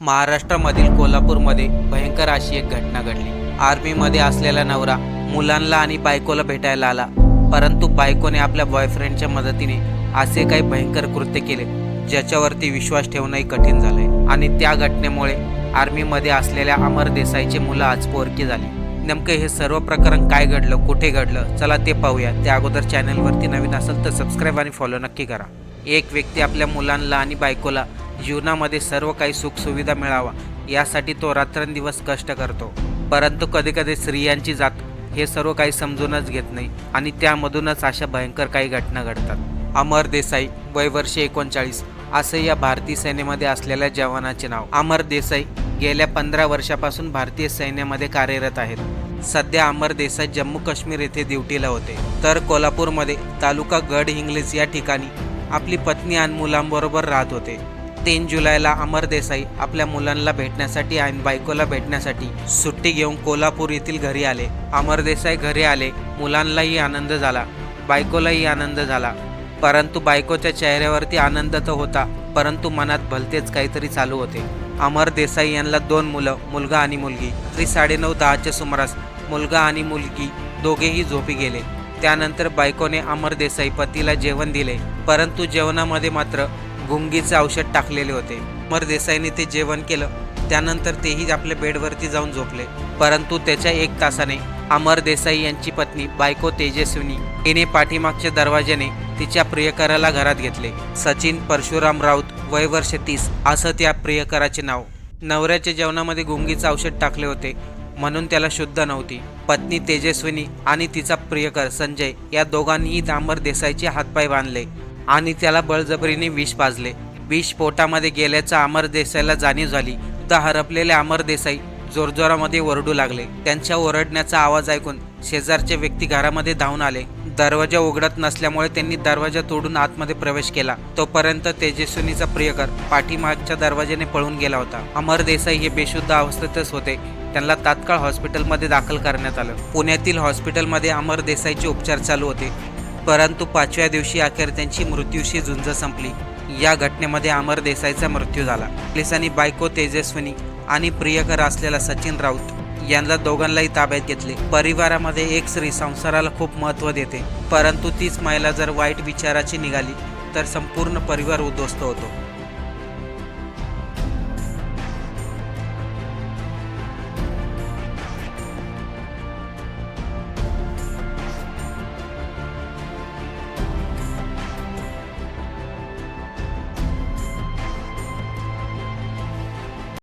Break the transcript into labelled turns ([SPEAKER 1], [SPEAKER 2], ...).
[SPEAKER 1] महाराष्ट्रामधील कोल्हापूरमध्ये भयंकर अशी एक घटना घडली. आर्मीमध्ये असलेला नवरा मुलांना आणि बायकोला भेटायला आला. परंतु बायकोने आपल्या बॉयफ्रेंडच्या मदतीने असे काही भयंकर कृत्य केले ज्याच्यावरती विश्वास ठेवणंही कठीण झालंय. आणि त्या घटनेमुळे आर्मीमध्ये असलेल्या अमर देसाईचे मुलं आज पोरकी झाली. नेमकं हे सर्व प्रकरण काय घडलं कुठे घडलं चला ते पाहूया. त्या अगोदर चॅनलवरती नवीन असेल तर सबस्क्राईब आणि फॉलो नक्की करा. एक व्यक्ती आपल्या मुलांना आणि बायकोला जीवनामध्ये सर्व काही सुखसुविधा मिळावा यासाठी तो रात्रंदिवस कष्ट करतो. परंतु कधीकधी स्त्रियांची जात हे सर्व काही समजूनच घेत नाही आणि त्यामधूनच अशा भयंकर काही घटना घडतात. अमर देसाई वय वर्ष एकोणचाळीस असे या भारतीय सेनेमध्ये असलेल्या जवानाचे नाव. अमर देसाई गेल्या पंधरा वर्षापासून भारतीय सैन्यामध्ये कार्यरत आहेत. सध्या अमर देसाई जम्मू काश्मीर येथे ड्युटीला होते. तर कोल्हापूरमध्ये तालुका गड हिंग्लेज या ठिकाणी आपली पत्नी आणि मुलांबरोबर राहत होते. तीन जुलैला अमर देसाई आपल्या मुलांना भेटण्यासाठी आणि बायकोला भेटण्यासाठी सुट्टी घेऊन कोल्हापूर येथील घरी आले. अमर देसाई घरी आले मुलांनाही आनंद झाला बायकोलाही आनंद झाला. परंतु बायकोच्या चेहऱ्यावरती आनंद तर होता परंतु मनात भलतेच काहीतरी चालू होते. अमर देसाई यांना दोन मुलं मुलगा आणि मुलगी. रात्री साडेनऊ दहाच्या सुमारास मुलगा आणि मुलगी दोघेही झोपी गेले. त्यानंतर बायकोने अमर देसाई पतीला जेवण दिले परंतु जेवणामध्ये मात्र गुंगीचे औषध टाकलेले होते. अमर देसाईने ते जेवण केलं. त्यानंतर तेही आपल्या बेडवरती जाऊन झोपले. परंतु त्याच्या एक तासाने अमर देसाई यांची पत्नी बायको तेजस्विनी हिने पाठीमागच्या दरवाज्याने तिच्या प्रियकराला घरात घेतले. सचिन परशुराम राऊत वय वर्ष तीस असं त्या प्रियकराचे नाव. नवऱ्याच्या जेवणामध्ये गुंगीचं औषध टाकले होते म्हणून त्याला शुद्ध नव्हती. पत्नी तेजस्विनी आणि तिचा प्रियकर संजय या दोघांनीही अमर देसाईचे हातपाय बांधले. आणि त्याला बळजबरीने विष पाजले. विष पोटामध्ये गेल्याचा अमर देसाईला जाणीव झाली. तर हरपलेले अमर देसाई जोरजोरामध्ये ओरडू लागले. त्यांच्या ओरडण्याचा आवाज ऐकून शेजारचे व्यक्ती घरामध्ये धावून आले. दरवाजा उघडत नसल्यामुळे त्यांनी दरवाजा तोडून आतमध्ये प्रवेश केला. तोपर्यंत तेजस्विनीचा प्रियकर पाठीमागच्या दरवाजाने पळून गेला होता. अमर देसाई हे बेशुद्ध अवस्थेतच होते. त्यांना तात्काळ हॉस्पिटलमध्ये दाखल करण्यात आलं. पुण्यातील हॉस्पिटलमध्ये अमर देसाईचे उपचार चालू होते. परंतु पाचव्या दिवशी अखेर त्यांची मृत्यूशी झुंज संपली. या घटनेमध्ये अमर देसाईचा मृत्यू झाला. पोलिसांनी बायको तेजस्विनी आणि प्रियकर असलेला सचिन राऊत यांना दोघांनाही ताब्यात घेतले. परिवारामध्ये एक स्त्री संसाराला खूप महत्त्व देते. परंतु तीच महिला जर वाईट विचाराची निघाली तर संपूर्ण परिवार उद्ध्वस्त होतो.